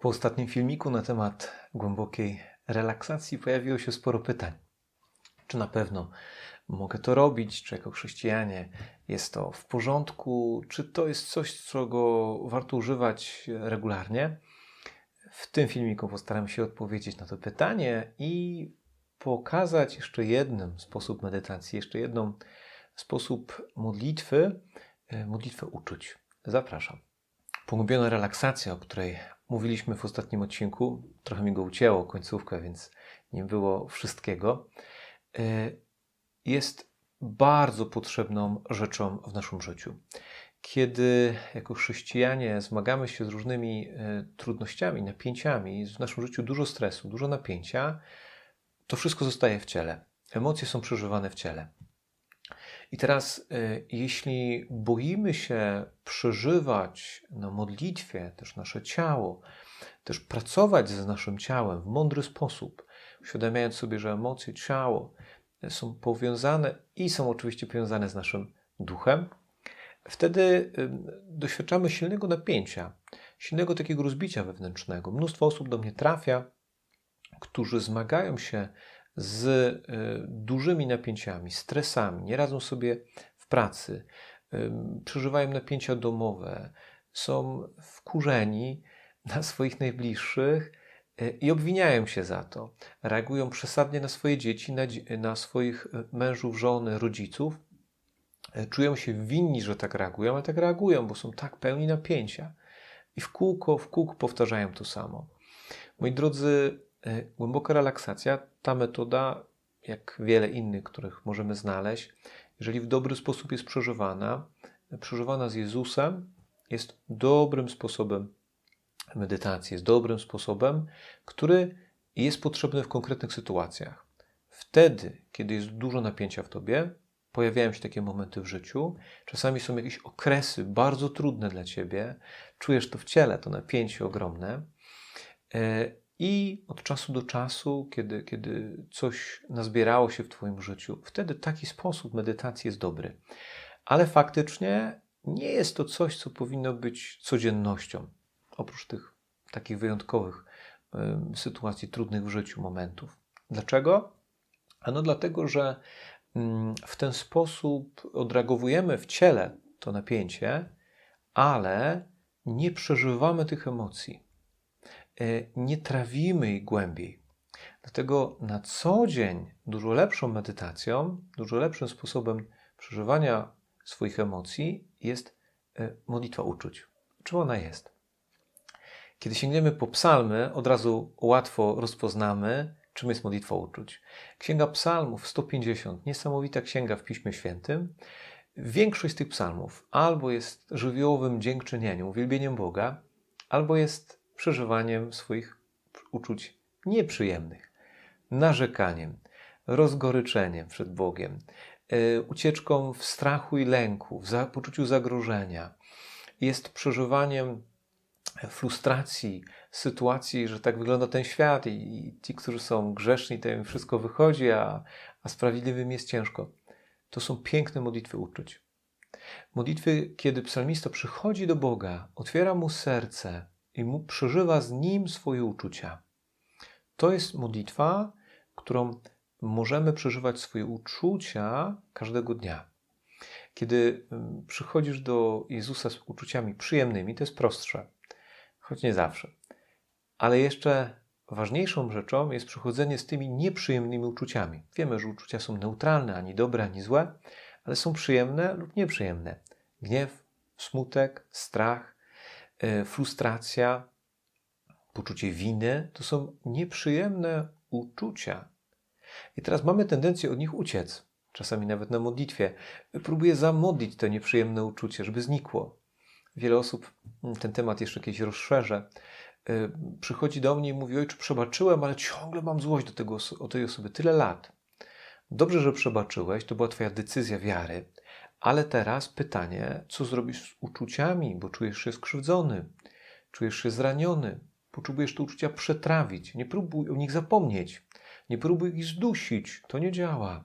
Po ostatnim filmiku na temat głębokiej relaksacji pojawiło się sporo pytań. Czy na pewno mogę to robić, czy jako chrześcijanie jest to w porządku, czy to jest coś, czego warto używać regularnie? W tym filmiku postaram się odpowiedzieć na to pytanie i pokazać jeszcze jeden sposób medytacji, jeszcze jeden sposób modlitwy, e, modlitwę uczuć. Zapraszam. Pogłębiona relaksacja, o której mówiliśmy w ostatnim odcinku, trochę mi go ucięło, końcówkę, więc nie było wszystkiego, e, jest bardzo potrzebną rzeczą w naszym życiu. Kiedy jako chrześcijanie zmagamy się z różnymi e, trudnościami, napięciami, w naszym życiu dużo stresu, dużo napięcia, to wszystko zostaje w ciele. Emocje są przeżywane w ciele. I teraz, y, jeśli boimy się przeżywać na modlitwie też nasze ciało, też pracować z naszym ciałem w mądry sposób, uświadamiając sobie, że emocje, ciało są powiązane i są oczywiście powiązane z naszym duchem, wtedy y, doświadczamy silnego napięcia, silnego takiego rozbicia wewnętrznego. Mnóstwo osób do mnie trafia, którzy zmagają się z y, dużymi napięciami, stresami, nie radzą sobie w pracy, przeżywają napięcia domowe, są wkurzeni na swoich najbliższych y, i obwiniają się za to. Reagują przesadnie na swoje dzieci, na, na swoich y, mężów, żony, rodziców. Czują się winni, że tak reagują, ale tak reagują, bo są tak pełni napięcia. I w kółko, w kółko powtarzają to samo. Moi drodzy, E, głęboka relaksacja, ta metoda, jak wiele innych, których możemy znaleźć, jeżeli w dobry sposób jest przeżywana, przeżywana z Jezusem, jest dobrym sposobem medytacji, jest dobrym sposobem, który jest potrzebny w konkretnych sytuacjach. Wtedy, kiedy jest dużo napięcia w tobie, pojawiają się takie momenty w życiu, czasami są jakieś okresy bardzo trudne dla ciebie, czujesz to w ciele, to napięcie ogromne. I od czasu do czasu, kiedy, kiedy coś nazbierało się w Twoim życiu, wtedy taki sposób medytacji jest dobry. Ale faktycznie nie jest to coś, co powinno być codziennością, oprócz tych takich wyjątkowych y, sytuacji, trudnych w życiu momentów. Dlaczego? Ano dlatego, że y, w ten sposób odreagowujemy w ciele to napięcie, ale nie przeżywamy tych emocji. E, nie trawimy ich głębiej. Dlatego na co dzień dużo lepszą medytacją, dużo lepszym sposobem przeżywania swoich emocji jest e, modlitwa uczuć. Czym ona jest? Kiedy sięgniemy po psalmy, od razu łatwo rozpoznamy, czym jest modlitwa uczuć. Księga Psalmów 150, niesamowita księga w Piśmie Świętym. Większość z tych psalmów albo jest żywiołowym dziękczynieniem, uwielbieniem Boga, albo jest przeżywaniem swoich uczuć nieprzyjemnych, narzekaniem, rozgoryczeniem przed Bogiem, e, ucieczką w strachu i lęku, w poczuciu zagrożenia. Jest przeżywaniem frustracji, sytuacji, że tak wygląda ten świat i ci, którzy są grzeszni, to im wszystko wychodzi, a, a sprawiedliwym jest ciężko. To są piękne modlitwy uczuć. Modlitwy, kiedy psalmista przychodzi do Boga, otwiera mu serce, i mu przeżywa z nim swoje uczucia. To jest modlitwa, którą możemy przeżywać swoje uczucia każdego dnia. Kiedy mm, przychodzisz do Jezusa z uczuciami przyjemnymi, to jest prostsze, choć nie zawsze. Ale jeszcze ważniejszą rzeczą jest przychodzenie z tymi nieprzyjemnymi uczuciami. Wiemy, że uczucia są neutralne, ani dobre, ani złe, ale są przyjemne lub nieprzyjemne. Gniew, smutek, strach, frustracja, poczucie winy to są nieprzyjemne uczucia. I teraz mamy tendencję od nich uciec, czasami nawet na modlitwie. Próbuję zamodlić to nieprzyjemne uczucie, żeby znikło. Wiele osób, mm, ten temat jeszcze kiedyś rozszerzę, e, przychodzi do mnie i mówi: Ojcze, przebaczyłem, ale ciągle mam złość do tego, o tej osoby tyle lat. Dobrze, że przebaczyłeś, to była Twoja decyzja wiary, ale teraz pytanie, co zrobisz z uczuciami, bo czujesz się skrzywdzony, czujesz się zraniony, potrzebujesz te uczucia przetrawić. Nie próbuj o nich zapomnieć, nie próbuj ich zdusić, to nie działa.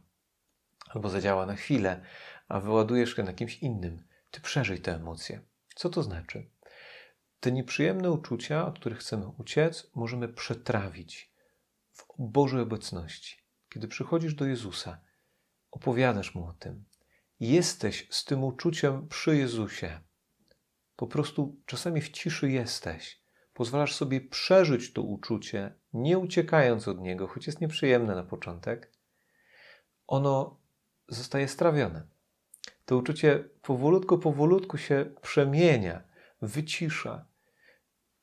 Albo zadziała na chwilę, a wyładujesz je na kimś innym. Ty przeżyj te emocje. Co to znaczy? te nieprzyjemne uczucia, od których chcemy uciec, możemy przetrawić w Bożej obecności. Kiedy przychodzisz do Jezusa, opowiadasz mu o tym. Jesteś z tym uczuciem przy Jezusie. Po prostu czasami w ciszy jesteś. Pozwalasz sobie przeżyć to uczucie, nie uciekając od niego, choć jest nieprzyjemne na początek. Ono zostaje strawione. To uczucie powolutku, powolutku się przemienia, wycisza.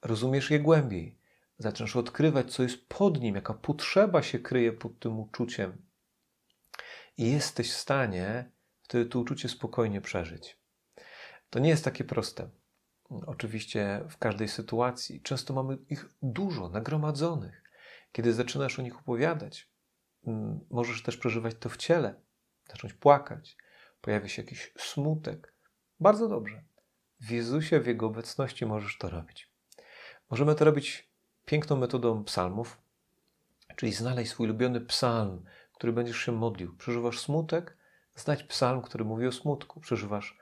Rozumiesz je głębiej. Zaczynasz odkrywać, co jest pod nim, jaka potrzeba się kryje pod tym uczuciem. I jesteś w stanie wtedy to uczucie spokojnie przeżyć. To nie jest takie proste. Oczywiście w każdej sytuacji często mamy ich dużo, nagromadzonych. Kiedy zaczynasz o nich opowiadać, możesz też przeżywać to w ciele, zacząć płakać, pojawia się jakiś smutek. Bardzo dobrze. W Jezusie, w Jego obecności możesz to robić. Możemy to robić piękną metodą psalmów, czyli znaleźć swój ulubiony psalm, który będziesz się modlił. Przeżywasz smutek, znajdź psalm, który mówi o smutku. Przeżywasz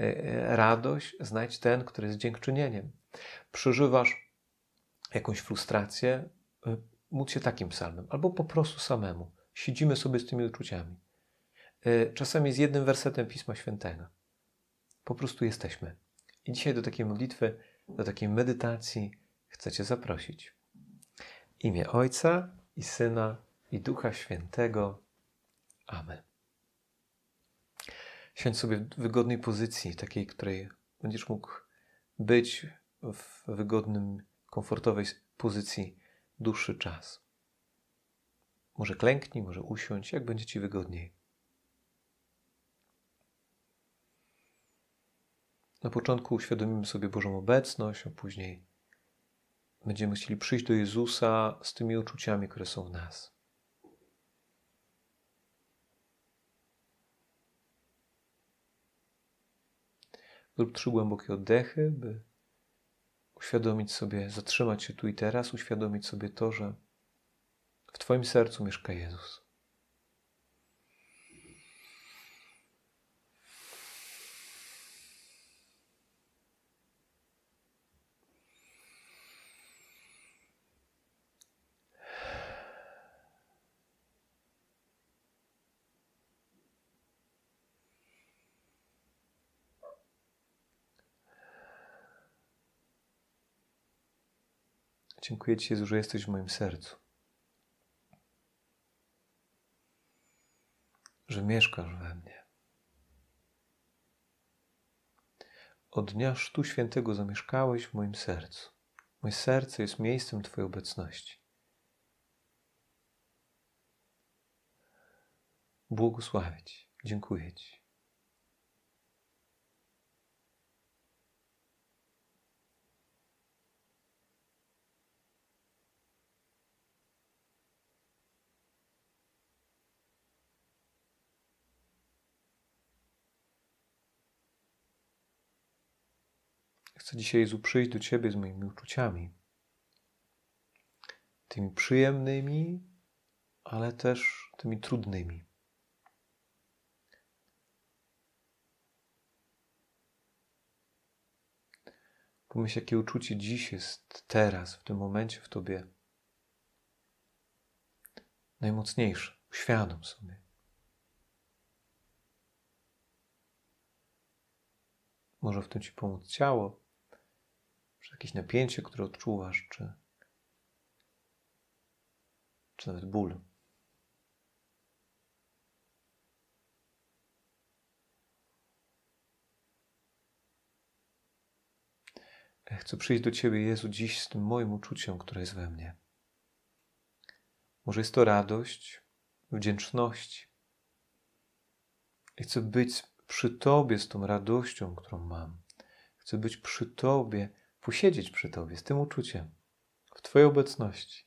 e, e, radość, znajdź ten, który jest dziękczynieniem. Przeżywasz jakąś frustrację, e, módl się takim psalmem, albo po prostu samemu. Siedzimy sobie z tymi uczuciami. Czasami z jednym wersetem Pisma Świętego. Po prostu jesteśmy. I dzisiaj do takiej modlitwy, do takiej medytacji chcę Cię zaprosić. Imię Ojca i Syna i Ducha Świętego. Amen. Siądź sobie w wygodnej pozycji, takiej, której będziesz mógł być w wygodnym, komfortowej pozycji dłuższy czas. Może klęknij, może usiądź, jak będzie Ci wygodniej. Na początku uświadomimy sobie Bożą obecność, a później będziemy chcieli przyjść do Jezusa z tymi uczuciami, które są w nas. Zrób trzy głębokie oddechy, by uświadomić sobie, zatrzymać się tu i teraz, uświadomić sobie to, że w Twoim sercu mieszka Jezus. Dziękuję Ci, Jezu, że jesteś w moim sercu. Że mieszkasz we mnie. Od dnia Sztu Świętego zamieszkałeś w moim sercu. Moje serce jest miejscem Twojej obecności. Błogosławię Ci. Dziękuję Ci. Chcę dzisiaj, Jezu, przyjść do Ciebie z moimi uczuciami. Tymi przyjemnymi, ale też tymi trudnymi. Pomyśl, jakie uczucie dziś jest teraz, w tym momencie w Tobie najmocniejsze. Uświadom sobie. Może w tym Ci pomóc ciało, jakieś napięcie, które odczuwasz, czy, czy nawet ból. Chcę przyjść do Ciebie, Jezu, dziś z tym moim uczuciem, które jest we mnie. Może jest to radość, wdzięczność. I chcę być przy Tobie z tą radością, którą mam. Chcę być przy Tobie posiedzieć przy Tobie z tym uczuciem, w Twojej obecności,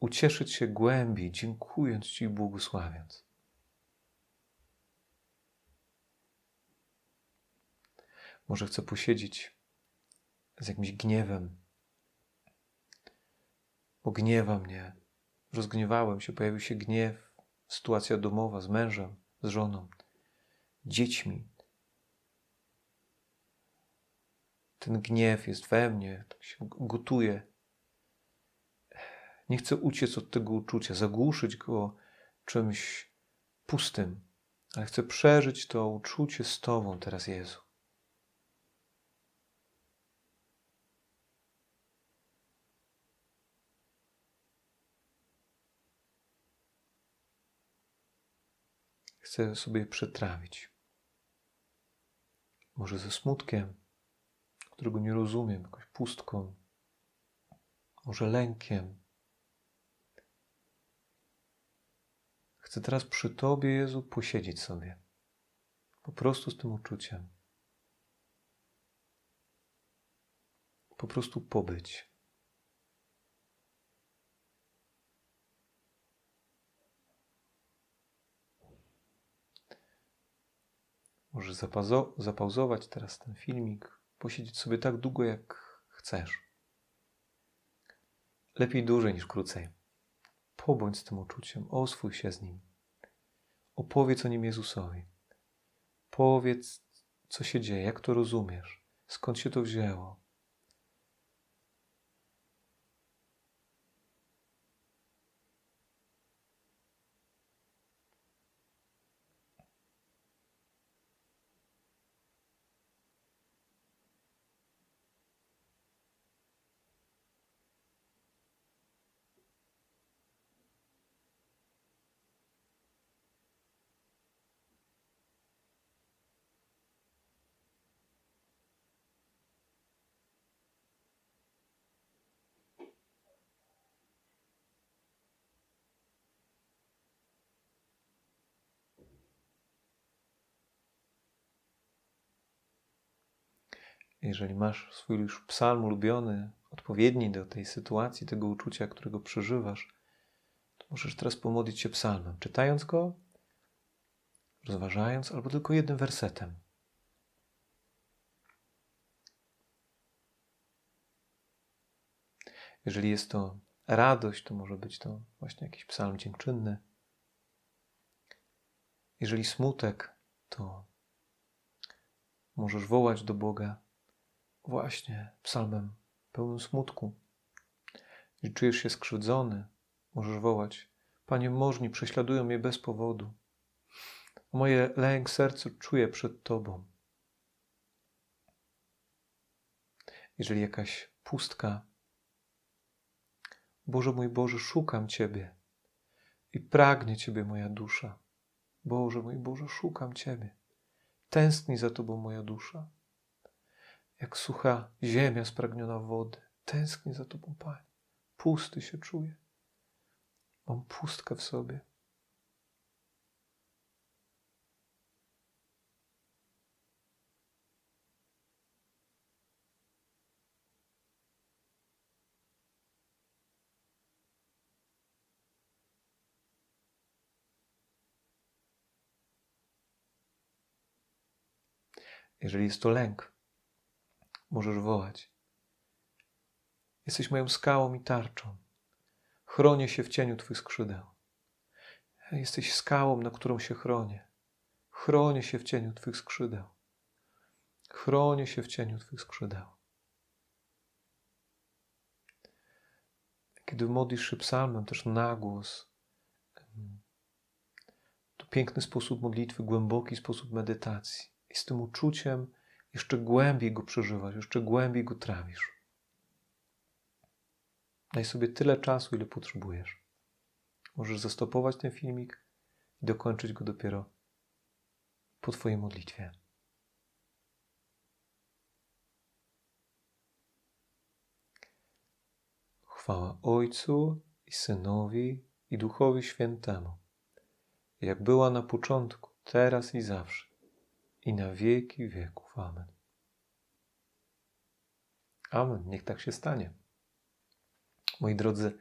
ucieszyć się głębiej, dziękując Ci i błogosławiąc. Może chcę posiedzieć z jakimś gniewem, bo gniewa mnie, rozgniewałem się, pojawił się gniew, sytuacja domowa z mężem, z żoną, dziećmi, ten gniew jest we mnie, tak się gotuje. Nie chcę uciec od tego uczucia, zagłuszyć go czymś pustym, ale chcę przeżyć to uczucie z Tobą teraz, Jezu. Chcę sobie przetrawić. Może ze smutkiem, którego nie rozumiem, jakąś pustką, może lękiem. Chcę teraz przy Tobie, Jezu, posiedzieć sobie. Po prostu z tym uczuciem. Po prostu pobyć. Możesz zapauzować teraz ten filmik, posiedzieć sobie tak długo, jak chcesz. Lepiej dłużej niż krócej. Pobądź z tym uczuciem, oswój się z nim. Opowiedz o nim Jezusowi. Powiedz, co się dzieje, jak to rozumiesz, skąd się to wzięło. Jeżeli masz swój już psalm ulubiony, odpowiedni do tej sytuacji, tego uczucia, którego przeżywasz, to możesz teraz pomodlić się psalmem, czytając go, rozważając, albo tylko jednym wersetem. Jeżeli jest to radość, to może być to właśnie jakiś psalm dziękczynny. Jeżeli smutek, to możesz wołać do Boga właśnie psalmem pełnym smutku. Jeśli czujesz się skrzywdzony, możesz wołać: Panie, możni prześladują mnie bez powodu. Moje lęk sercu czuję przed Tobą. Jeżeli jakaś pustka, Boże mój Boże, szukam Ciebie i pragnie Ciebie moja dusza. Boże mój Boże, szukam Ciebie. Tęskni za Tobą moja dusza jak sucha ziemia spragniona wody. Tęsknię za Tobą, Panie. Pusty się czuję. Mam pustkę w sobie. Jeżeli jest to lęk, możesz wołać. Jesteś moją skałą i tarczą. Chronię się w cieniu Twych skrzydeł. Jesteś skałą, na którą się chronię. Chronię się w cieniu Twych skrzydeł. Chronię się w cieniu Twych skrzydeł. Kiedy modlisz się psalmem, też na głos, to piękny sposób modlitwy, głęboki sposób medytacji. I z tym uczuciem jeszcze głębiej go przeżywasz, jeszcze głębiej go trawisz. Daj sobie tyle czasu, ile potrzebujesz. Możesz zastopować ten filmik i dokończyć go dopiero po Twojej modlitwie. Chwała Ojcu i Synowi i Duchowi Świętemu, jak była na początku, teraz i zawsze i na wieki wieków. Amen. Amen. Niech tak się stanie. Moi drodzy,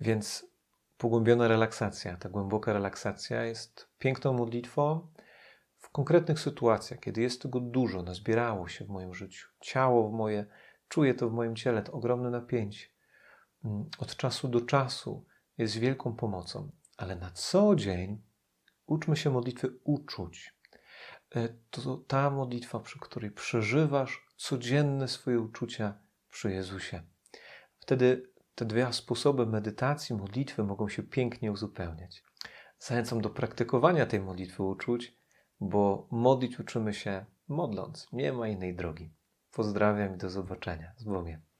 więc pogłębiona relaksacja, ta głęboka relaksacja jest piękną modlitwą w konkretnych sytuacjach, kiedy jest tego dużo, nazbierało się w moim życiu, ciało w moje, czuję to w moim ciele, to ogromne napięcie. Mm, od czasu do czasu jest wielką pomocą, ale na co dzień uczmy się modlitwy uczuć, to ta modlitwa, przy której przeżywasz codzienne swoje uczucia przy Jezusie. Wtedy te dwa sposoby medytacji, modlitwy mogą się pięknie uzupełniać. Zachęcam do praktykowania tej modlitwy uczuć, bo modlić uczymy się modląc. Nie ma innej drogi. Pozdrawiam i do zobaczenia. Z Bogiem.